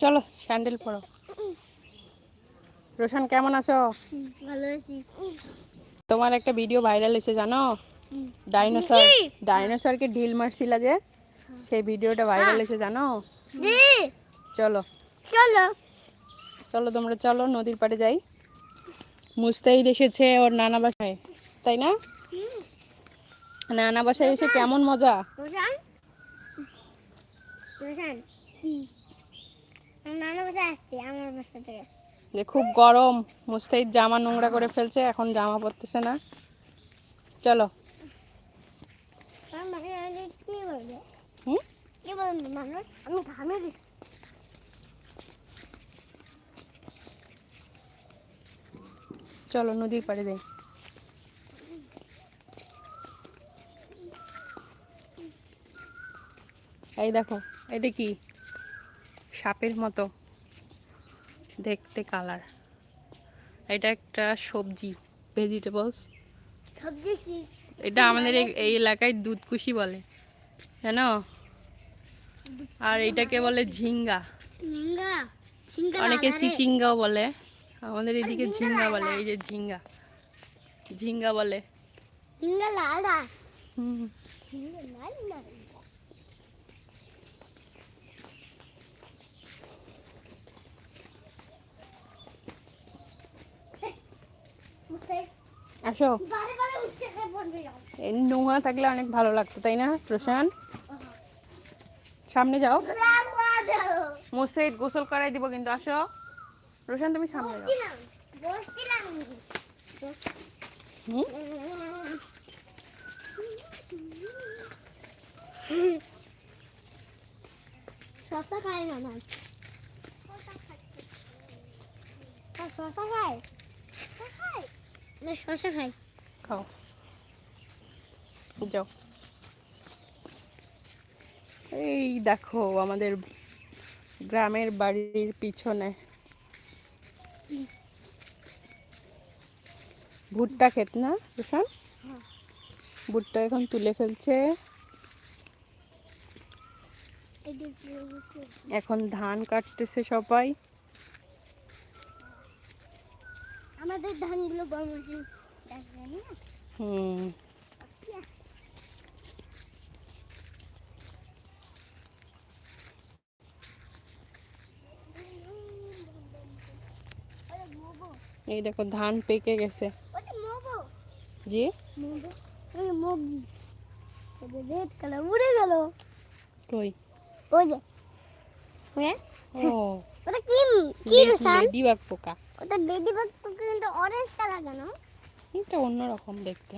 চলো। স্যান্ডেল পড়ো রোশন কেমন আছো? ভালো আছি। তোমার একটা ভিডিও ভাইরাল হয়েছে জানো? ডাইনোসর ডাইনোসরকে ঢিল মারছিলা যে সেই ভিডিওটা ভাইরাল হয়েছে জানো? চলো। চলো। চলো তোমরা চলো নদীর পাড়ে যাই। মুস্তাহিদ এসেছে ওর নানা বাসায় তাই না? নানা বাসায় এসে কেমন মজা? যে খুব গরম মুস্তাহিদ জামা নোংরা করে ফেলছে এখন জামা পরতেছে না। চলো। আমি ঘামে দিচ্ছি চলো নদীর পাড়ে যাই। এই দেখো এটা কি? সাপের মতো। দেখতে কালার এটা একটা সবজি ভেজিটেবলস সবজি কি? এটা আমাদের এই- এলাকায় দুধকুশি বলে জানো? আর এটাকে বলে ঝিঙ্গা। অনেকে চিচিঙ্গাও বলে। আমাদের এদিকে ঝিঙ্গা বলে এই যে ঝিঙ্গা। ঝিঙ্গা বলে। ঝিঙ্গা লাল হুম। আসো। বারে বারে উঠতে খাই বলবে না এই নোংরা থাকলে অনেক ভালো লাগতো তাই না রোশান? সামনে যাও। মুস্তাহিদ গোসল করাই দিব কিন্তু আসো। রোশান তুমি সামনে শসা না মাছ শসা খাও। যাও। এই দেখো আমাদের গ্রামের বাড়ির পিছনে ভুট্টা ক্ষেত না রোশান? হ্যাঁ। ভুট্টা এখন তুলে ফেলছে। এখন ধান কাটতেছে সবাই। আমাদের ধানগুলো মেশিন হুম। এই দেখো ধান পেকে গেছে। জি? উড়ে গেল। কই? ওই যে। হ্যাঁ? ও। ওটা কি কি রসান? লেডিবাগ পোকা। ওটা লেডি বাগ কিন্তু অরেঞ্জ কালার কেন? এটা অন্যরকম দেখতে।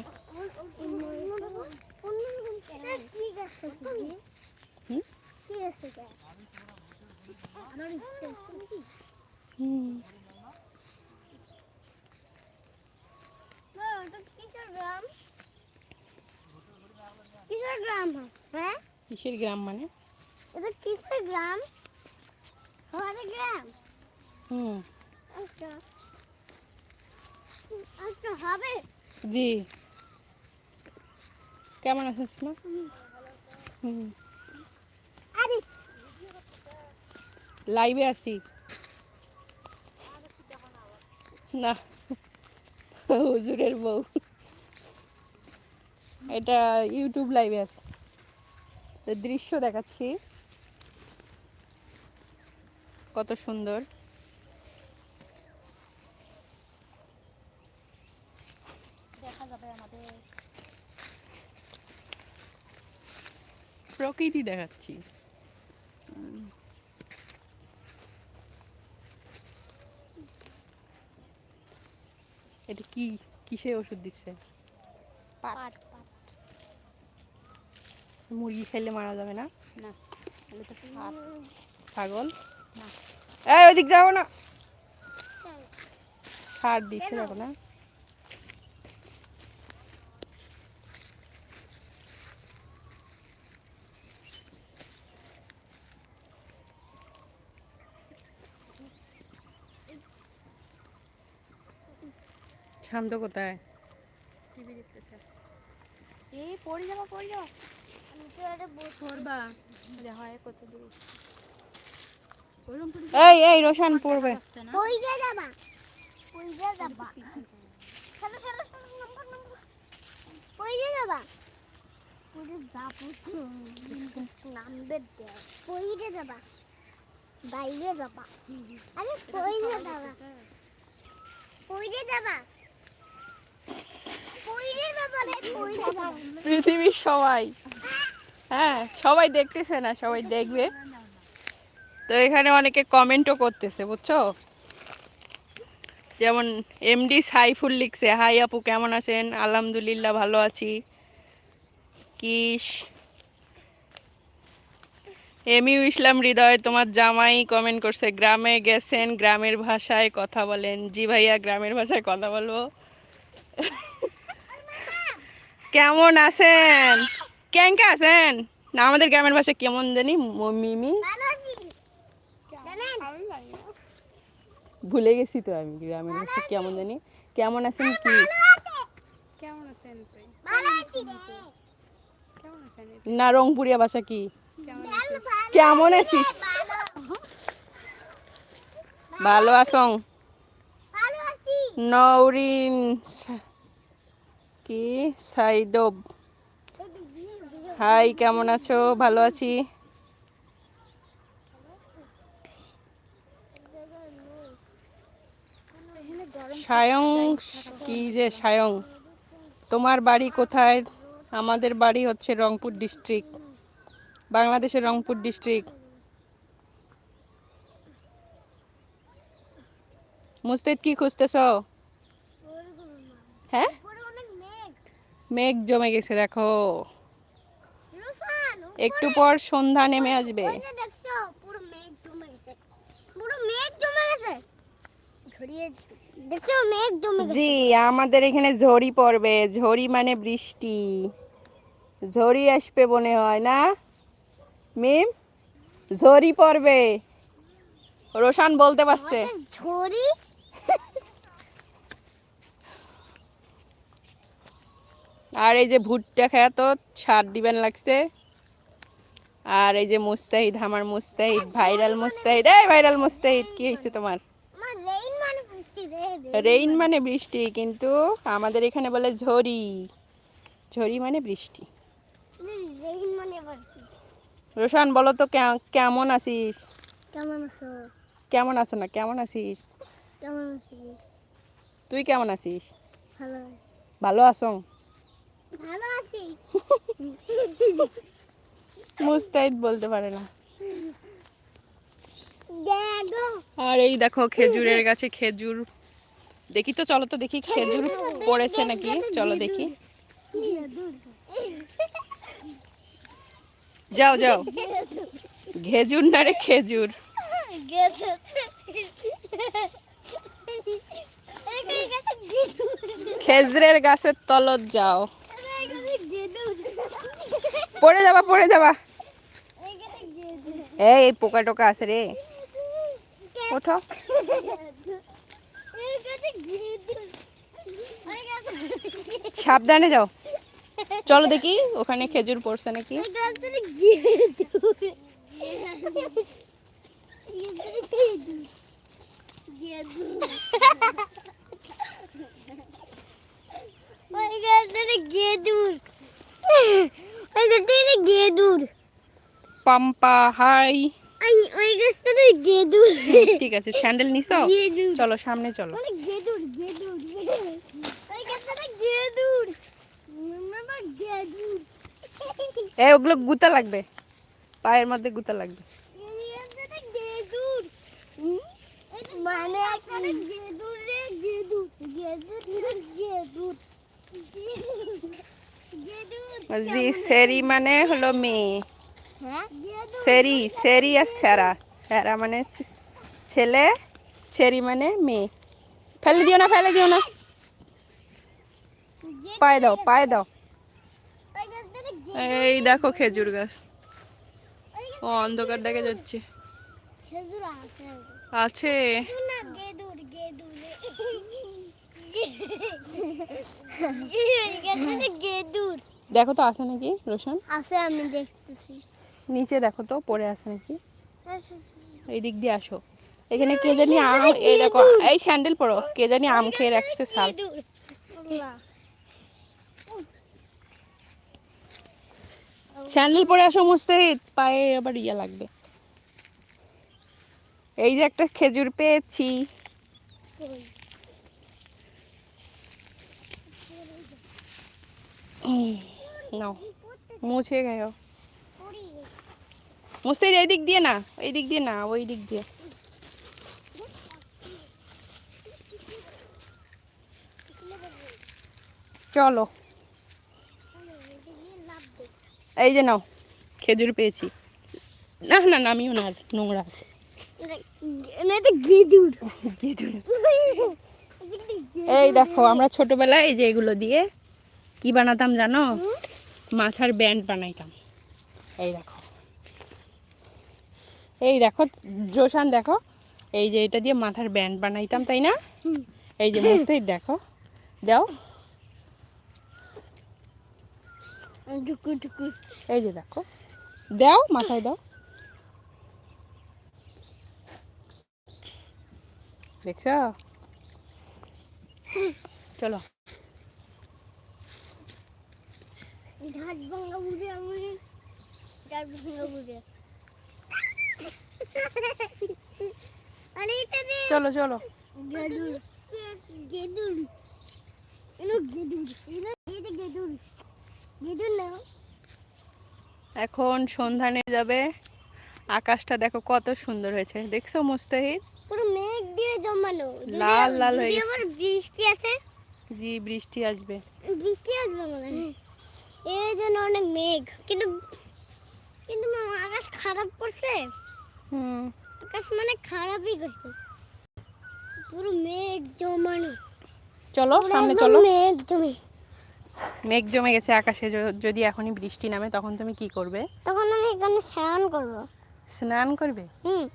হুম? কি গাছ আমার ইচ্ছে শুনবি? হুম মা, ওটা কিসের গ্রাম? হ্যাঁ? কিসের গ্রাম মানে? এটা কিসের গ্রাম? আমাদের গ্রাম? হুম। আচ্ছা। আচ্ছা হবে। জি। কেমন আছিস মা হুম। আরে। লাইভে আছি। না। হুজুরের বউ। এটা ইউটিউব লাইভে আছে। তো দৃশ্য দেখাচ্ছি। কত সুন্দর। দেখা যাবে আমাদের। প্রকৃতি দেখাচ্ছি। কি কিসে ওষুধ দিচ্ছে? পাট। মুরগি খেলে মারা যাবে না? না ছাগল? না। এই ওইদিক যাব না। সার দিচ্ছে? দেখো না। শান্ত কোথায়? টিভি দেখতেছে এই পড়ে যাবা পড়ে যাবা। আমি তো পড়বা। হয় কত দূর? এই এই রোশান পড়বে। যাবা নম্বর পইজা যাবা। যাব। নামবে পইজা যাবা। বাইরে যাবা। আরে যাবা। পইজা যাবা যাবা। পৃথিবীর সবাই। হ্যাঁ সবাই দেখতেছে না, সবাই দেখবে। তো এখানে অনেকে কমেন্টও করতেছে, বুঝছ? যেমন এমডি সাইফুল লিখছে, হাই আপু, কেমন আছেন? আলহামদুলিল্লাহ, ভালো আছি। কিস। এমিউ ইসলাম হৃদয়, তোমার জামাই কমেন্ট করছে, গ্রামে গেছেন, গ্রামের ভাষায় কথা বলেন। জি ভাইয়া, গ্রামের ভাষায় কথা বলব। কেমন আছেন? ক্যাঙ্কা আছেন? না আমাদের গ্রামের ভাষা কেমন জানি? ম- মিমি ভালো গেছি তো আমি গ্রামের ভাষা কেমন জানি? কেমন আছেন কি? কেমন আছেন না রংপুরিয়া ভাষা কি? কেমন আছিস ভালো। ভালো আছং? ভালো আছি। নৌরিন কি? সাইদব। হাই, কেমন আছো? ভালো আছি? সায়ং, কি যে সায়ং। তোমার বাড়ি কোথায়? আমাদের বাড়ি হচ্ছে রংপুর ডিস্ট্রিক্ট। বাংলাদেশের রংপুর ডিস্ট্রিক্ট। মুস্তাদ কি খুঁজতেছ? হ্যাঁ? মেঘ জমে গেছে দেখো। একটু পর সন্ধ্যা নেমে আসবে। জি আমাদের এখানে ঝড়ি পড়বে। ঝড়ি মানে বৃষ্টি। ঝড়ি আসবে মনে হয় না? মিম ঝড়ি পড়বে। রোশান বলতে পারছে। ঝড়ি আর এই যে ভুট্টা খেয়া তো সার দিবেন লাগছে। আর এই যে মুস্তাহিদ আমার মুস্তাহিদ ভাইরাল মুস্তাহিদ। এই ভাইরাল মুস্তাহিদ কি হয়েছে তোমার? রেইন মানে বৃষ্টি রেইন মানে বৃষ্টি। কিন্তু আমাদের এখানে বলে ঝড়ি। ঝড়ি মানে বৃষ্টি। রেইন মানে বৃষ্টি। রোশান বলো তো কেমন আছিস? কেমন আছো? কেমন আছো না কেমন আছিস? কেমন আছিস? তুই কেমন আছিস? ভালো ভালো আছো? ভালো আছি। মুস্তাহিদ বলতে পারে না। আর এই দেখো খেজুরের গাছে খেজুর। দেখি তো চলো তো দেখি খেজুর পড়েছে নাকি? চলো দেখি। যাও যাও। খেজুর না রে খেজুর। খেজুরের গাছের তলত যাও। পড়ে যাবা পড়ে যাবা। এই পোকা টোকা আছে রে। ওঠো। সাবধানে যাও। চলো দেখি, ওখানে খেজুর পড়ছে নাকি। গেদুর। ওই গাছটা গেদুর। পাম্পা হাই। ওই গাছটা গেদুর। ঠিক আছে স্যান্ডেল নিস গেদুর। চলো সামনে চলো। গেদুর গেদুর। ওই গাছটা গেদুর। মামা গেদুর। এই ওগুলো গুতা লাগবে। পায়ের মধ্যে গুতা লাগবে। মানে জি সেরি মানে হলো মেয়ে। সেরি সেরি আর স্যারা। স্যারা মানে ছেলে সেরি মানে মেয়ে। ফেলে দিও না ফেলে দিও না। পায়ে দাও পায়ে দাও। এই দেখো খেজুর গাছ। ও অন্ধকার দেখা যাচ্ছে। আছে। দেখো তো আছে নাকি রোশন? আছে আমি দেখতেছি নিচে দেখো তো, পড়ে আছে নাকি? এই দিক দিয়ে আসো। এখানে কে জানি আম, এই দেখো, এই স্যান্ডেল পরো, কে জানি আম খেয়ে রাখছে সাল স্যান্ডেল পরে আসো মুস্তাহিদ, পায়ে আবার ইয়ে লাগবে। এই যে একটা খেজুর পেয়েছি। নাও, মুছে গেও মুস্তাহিদ এই দিক দিয়ে না এই দিক দিয়ে না, ওই দিক দিয়ে। চলো। এই যে নাও, খেজুর পেয়েছি। না না, নামিও না, নোংরা আছে। এই দেখো, আমরা ছোটবেলায় এই যে এগুলো দিয়ে কি বানাতাম জানো? মাথার ব্যান্ড বানাইতাম। এই দেখো। এই দেখো জোশান দেখো, এই যে এটা দিয়ে মাথার ব্যান্ড বানাইতাম, তাই না? এই যে মুস্তাহিদ দেখো, দাও। এই যে দেখো, দাও, মাথায় দাও। দেখছ? চলো। ঢাক ভাঙা বুড়ে আমি ভাঙা বুড়ে। আরে এটা দে। চলো চলো। এনো এনো এটা না এখন সন্ধ্যা নেমে যাবে। আকাশটা দেখো কত সুন্দর হয়েছে। দেখছ মুস্তাহিদ? পুরো মেঘ দিয়ে জমানো। লাল লাল হয়ে গেছে। বৃষ্টি আছে জি বৃষ্টি আসবে। বৃষ্টি আসবে মনে হয় এই জন্য অনেক মেঘ। কিন্তু কিন্তু আকাশ খারাপ করছে। হুম। আকাশ মানে খারাপই করছে। পুরো মেঘ জমানো। চলো সামনে চলো। মেঘ জমে। মেঘ জমে গেছে আকাশে যদি এখনই বৃষ্টি নামে তখন তুমি কি করবে? তখন আমি এখানে স্নান করব। স্নান করবে? হুম।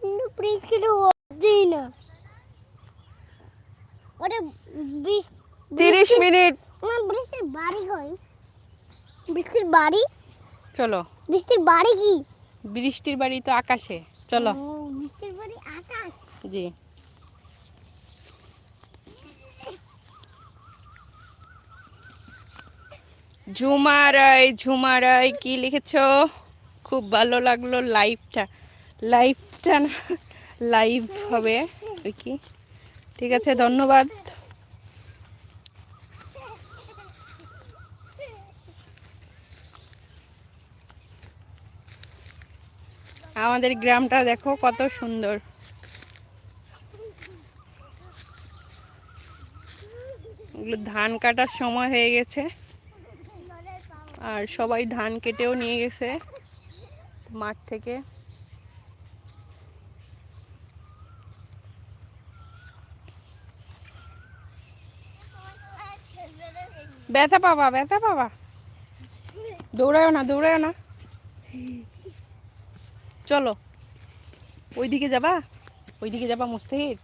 কিন্তু বৃষ্টিটা হচ্ছেই না। ওটা বৃষ্টি তিরিশ মিনিট। আমার বৃষ্টির বাড়ি কই? বৃষ্টির বাড়ি? চলো। বৃষ্টির বাড়ি কি? বৃষ্টির বাড়ি তো আকাশে। চলো। বৃষ্টির বাড়ি আকাশ? জি। ঝুমা রায় ঝুমা রায় কি লিখেছো? খুব ভালো লাগল লাইভটা লাইভটা না লাইভ হবে। ওই কি? ঠিক আছে ধন্যবাদ। আমাদের গ্রামটা দেখো কত সুন্দর। ধান কাটার সময় হয়ে গেছে। আর সবাই ধান কেটেও নিয়ে গেছে মাঠ থেকে। ব্যথা পাবা ব্যথা পাবা। দৌড়ায় না দৌড়ায় না। চলো। ওইদিকে যাবা? ওইদিকে যাবা মুস্তাহিদ?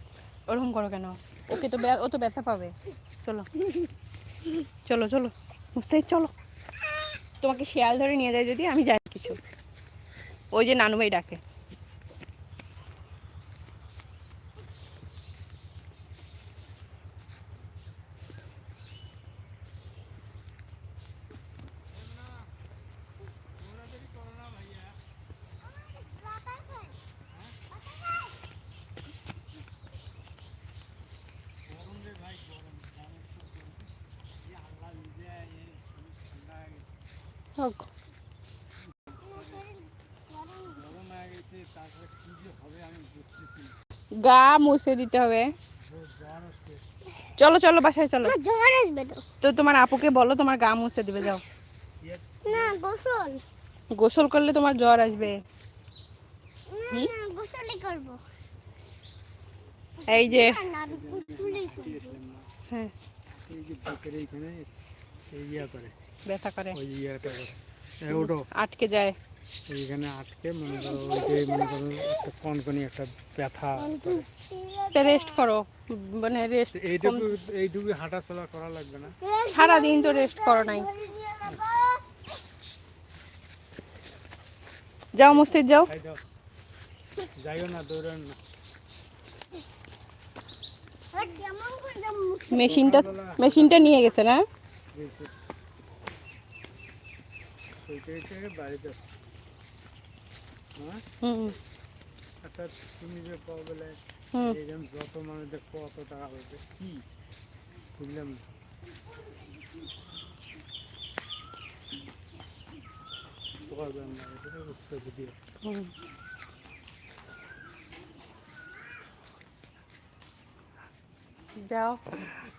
ওরকম করো কেন? ওকে তো ও তো ব্যথা পাবে। চলো। চলো চলো। মুস্তাহিদ, চলো। তোমাকে শেয়াল ধরে নিয়ে যায় যদি, আমি যাই কিছু। ওই যে নানু ভাই ডাকে। গা মুছে দিতে হবে। চলো চলো বাসায় চলো। আমার জ্বর আসবে তো। তোমার আপুকে বলো তোমার গা মুছে দিবে যাও। না গোসল। গোসল করলে তোমার জ্বর আসবে। না না গোসলই করব। এই যে। হ্যাঁ। এই যে বুকের এইখানে এই ইয়া করে। ব্যথা করে। ওই ইয়াটা করে। এই ওটো আটকে যায়। এইখানে আটকে মনে করো ওই যে মনে করো একটা কনকনি একটা ব্যথা তা রেস্ট করো। মানে রেস্ট এইটুকু এইটুকু হাঁটা চলা করা লাগবে না। সারাদিন তো রেস্ট করো নাই। যাও মসজিদ যাও। যাইও না দৌড়ান না। মেশিনটা মেশিনটা নিয়ে গেছে না? ওইটাই থেকে বাড়িতে হ্যাঁ? হুম। আচ্ছা তুমি যে পাও বলে এরকম যত মানুষ দেখো টাকা হয়েছে কি? বুঝলাম পারবেন না এটা তো বুঝতে বুঝি হুম। যাও তুমি তো রাস্তা দিয়ে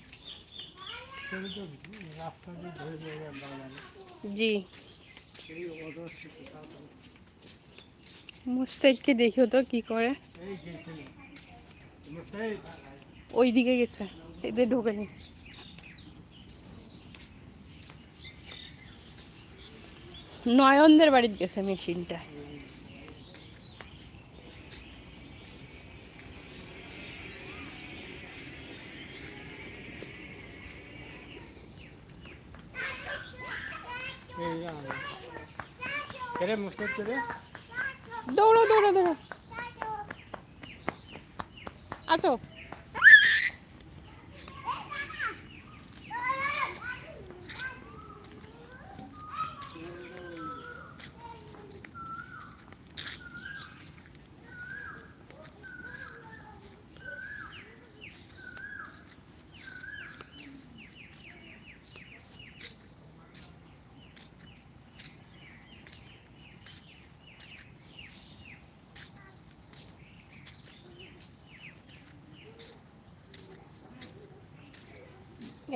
ধরে ধরে বাগানে জি। মুস্তাইদকে দেখিও তো কি করে। ওই দিকে গেছে, এদের ঢোকেনি নয়নদের বাড়িতে গেছে মেশিনটা এই আনো। মুস্তাদ কেরে দৌড়ো দৌড়ো দৌড়ো। আছো?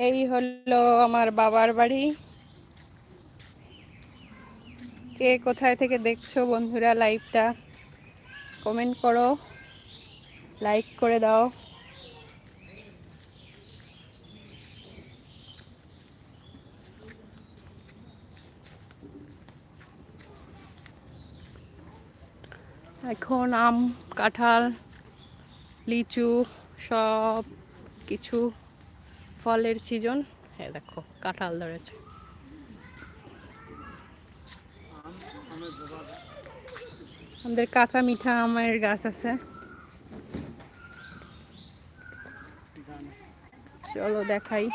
এই হলো আমার বাবার বাড়ি। কে কোথায় থেকে দেখছ বন্ধুরা লাইভটা? কমেন্ট করো, লাইক করে দাও। এখন আম, কাঁঠাল, লিচু সব কিছু ফলের সিজন। হ্যাঁ দেখো, কাঁঠাল ধরেছে। আমাদের কাঁচা মিঠা আমের গাছ আছে। চলো দেখাই,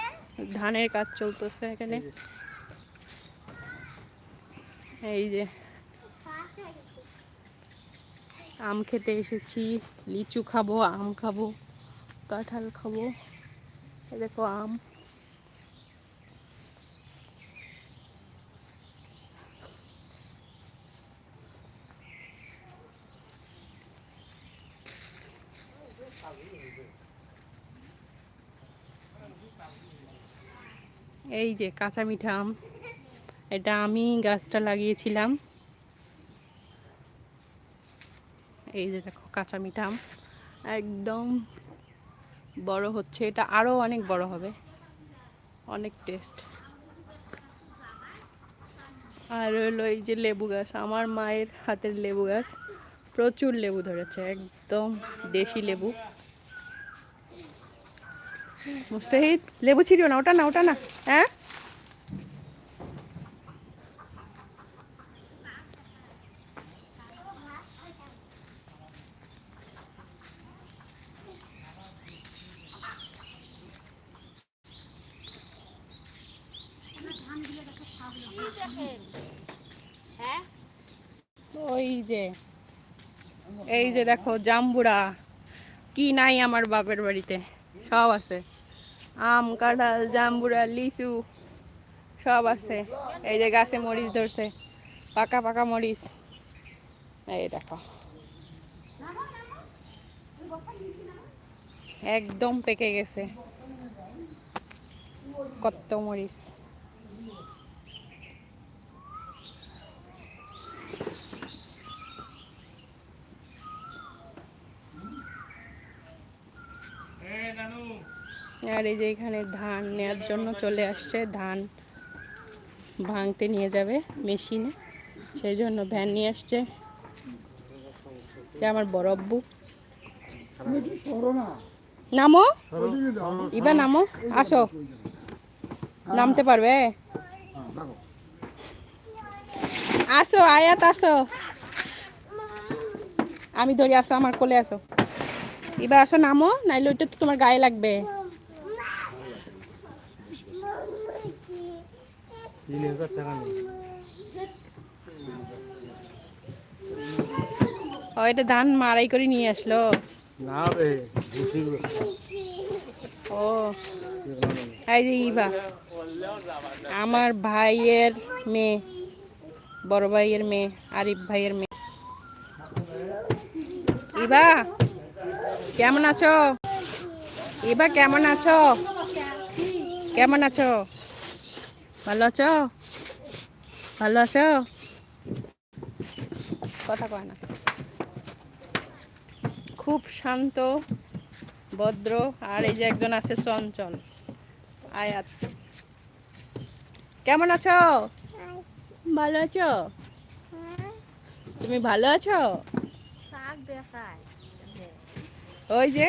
ধানের কাজ চলতেছে এখানে। এই যে, আম খেতে এসেছি, লিচু খাব, আম খাব, কাঁঠাল খাব। এই দেখো আম। এই যে কাঁচা মিঠা আম, এটা আমি গাছটা লাগিয়েছিলাম। এই যে দেখো কাঁচা মিঠা আম। একদম বড় হচ্ছে, এটা আরও অনেক বড় হবে। অনেক টেস্ট আর হলো এই যে লেবু গাছ, আমার মায়ের হাতের লেবু গাছ, প্রচুর লেবু ধরেছে, একদম দেশি লেবু। মুস্তাহিদ, লেবু ছিড়িও না, ওটা না ওটা না হ্যাঁ? ওই যে, এই যে দেখো, জাম্বুরা। কি নাই আমার বাপের বাড়িতে, সব আছে। আম, কাঁঠাল, জাম্বুরা, লিচু, সব আছে। এই যে গাছে মরিচ ধরছে, পাকা পাকা মরিচ। এই দেখো। একদম পেকে গেছে। কত মরিচ। আর এই যে এখানে ধান নেয়ার জন্য চলে আসছে, ধান ভাঙতে নিয়ে যাবে মেশিনে। সেই জন্য ভ্যান নিয়ে আসছে। আমার বড় আব্বু। নামো? ইবা নামো? আসো। নামতে পারবে? আসো, আয়াত, আসো। আমি ধরি, আসো, আমার কোলে আসো। এবার আসো, নামো। নাইলে ওইটা তো তোমার গায়ে লাগবে। তিন হাজার টাকা নেই ও এটা ধান মারাই করে নিয়ে আসলো। না রে ও এই যে ইবা আমার ভাইয়ের মেয়ে বড় ভাইয়ের মেয়ে আরিফ ভাইয়ের মেয়ে। ইবা কেমন আছো? ইবা কেমন আছো? কেমন আছো? ভালো আছো? ভালো আছো? কথা কয় না। খুব শান্ত ভদ্র আর এই যে একজন আছে চঞ্চল। আয়াত কেমন আছো? ভালো আছো? তুমি ভালো আছো? ওই যে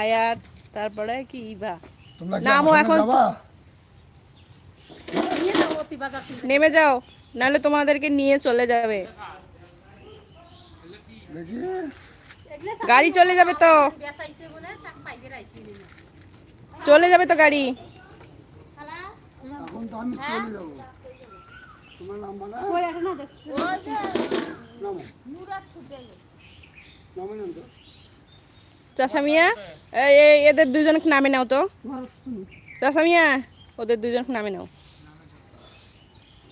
আয়াত তারপরে কি ইভা। তোমরা কি নামো আমার এখন সঙ্গে যাবা? নিয়ে যাব অতি বাজার থেকে নেমে যাও নাহলে তোমাদেরকে নিয়ে চলে যাবে। গাড়ি চলে যাবে তো। চলে যাবে তো গাড়ি। এখন তো আমি চলে যাব। তোমার নাম বলা? ওই এখন না দেখ। নামো। নামো না তো। চাষা মিয়া এই এই- এদের দুজনকে নামে নাও তো। চাষা মিয়া ওদের দুজনকে নামে নাও হ্যাঁ আমি নামে দিয়ে সিলে সিলে করো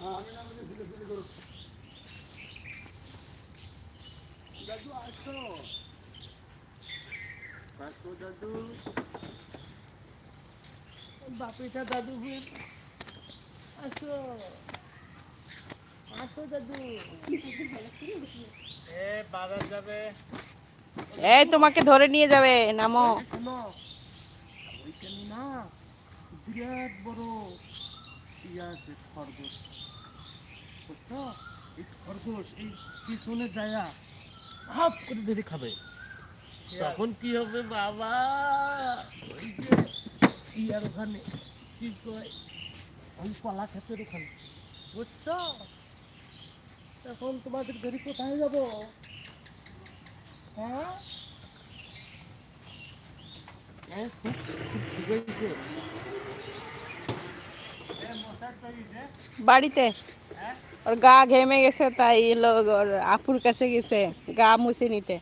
বাপিটা দাদু আসো আসো দাদু এ বাজার যাবে এই তোমাকে ধরে নিয়ে যাবে, নামো। না, বিরাট বড় ইয়ে আছে খরগোশ। তখন কি হবে বাবা? ওখানে? কি ওই কলা ওখানে। তখন তোমাদের ঘরে কোথায় যাব? হ্যাঁ? বাড়িতে? ওর গা ঘেমে গেছে, তাই এলো ওর আপুর কাছে গেছে, গা মুছে নিতে।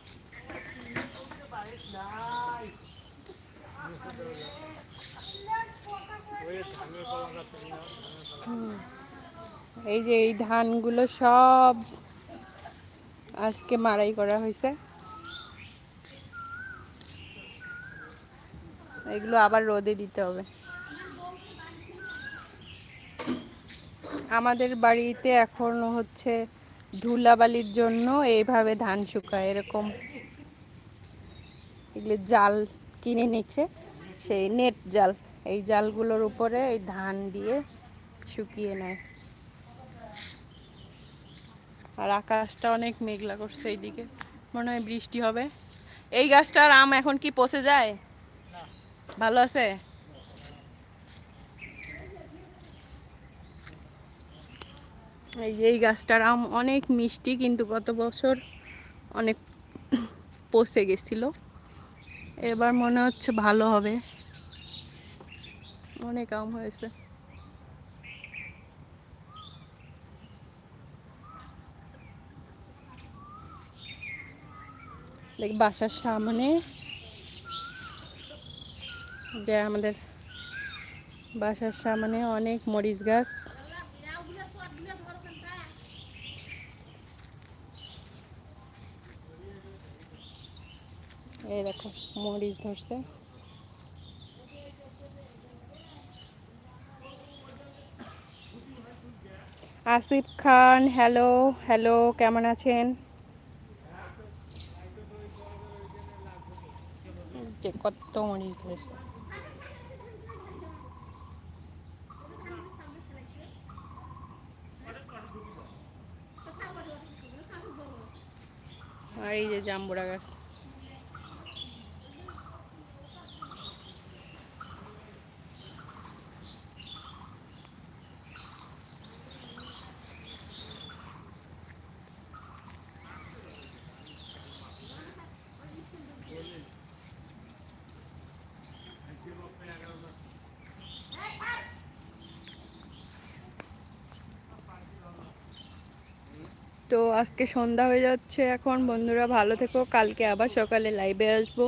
এই যে এই ধানগুলো সব আজকে মারাই করা হয়েছে এগুলো আবার রোদে দিতে হবে আমাদের বাড়িতে এখন হচ্ছে ধুলাবালির জন্য এইভাবে ধান শুকায় এরকম। এগুলো জাল কিনে নিচ্ছে সেই নেট জাল। এই জালগুলোর উপরে এই ধান দিয়ে শুকিয়ে নেয়। আর আকাশটা অনেক মেঘলা করছে এইদিকে। মনে হয় বৃষ্টি হবে। এই গাছটার আম এখন কি পচে যায়? ভালো আছে? এই যে এই গাছটার আম অনেক মিষ্টি কিন্তু গত বছর অনেক পচে গেছিল। এবার মনে হচ্ছে ভালো হবে। অনেক আম হয়েছে। দেখ, বাসার সামনে যে আমাদের বাসার সামনে অনেক মরিচ গাছ। এই দেখো, মরিচ ধরছে। আসিফ খান হ্যালো হ্যালো কেমন আছেন? কত মরিচ ধরছে। আর এই যে জাম্বুরা গাছ। তো আজকে সন্ধ্যা হয়ে যাচ্ছে এখন। বন্ধুরা, ভালো থেকো। কালকে আবার সকালে লাইভে আসব।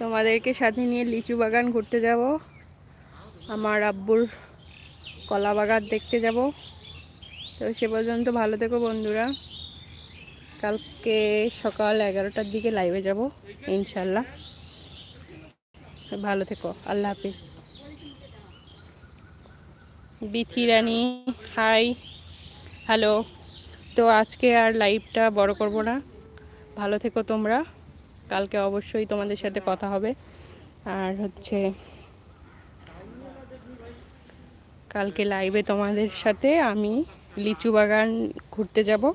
তোমাদেরকে সাথে নিয়ে লিচু বাগান ঘুরতে যাব। আমার আব্বুর কলা বাগান দেখতে যাব। তো সে পর্যন্ত ভালো থেকো বন্ধুরা। কালকে সকাল এগারোটার দিকে লাইভে যাব ইনশাল্লাহ ভালো থেকো। আল্লাহ হাফিজ। বিথি রানী হাই হ্যালো তো আজকে আর লাইভটা বড় করব না। ভালো থেকো তোমরা। কালকে অবশ্যই তোমাদের সাথে কথা হবে। আর হচ্ছে, কালকে লাইভে তোমাদের সাথে আমি লিচু বাগান ঘুরতে যাব।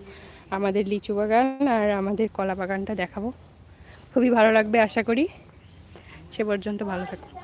আমাদের লিচু বাগান আর আমাদের কলা বাগানটা দেখাবো। খুবই ভালো লাগবে, আশা করি। সে পর্যন্ত ভালো থাকো।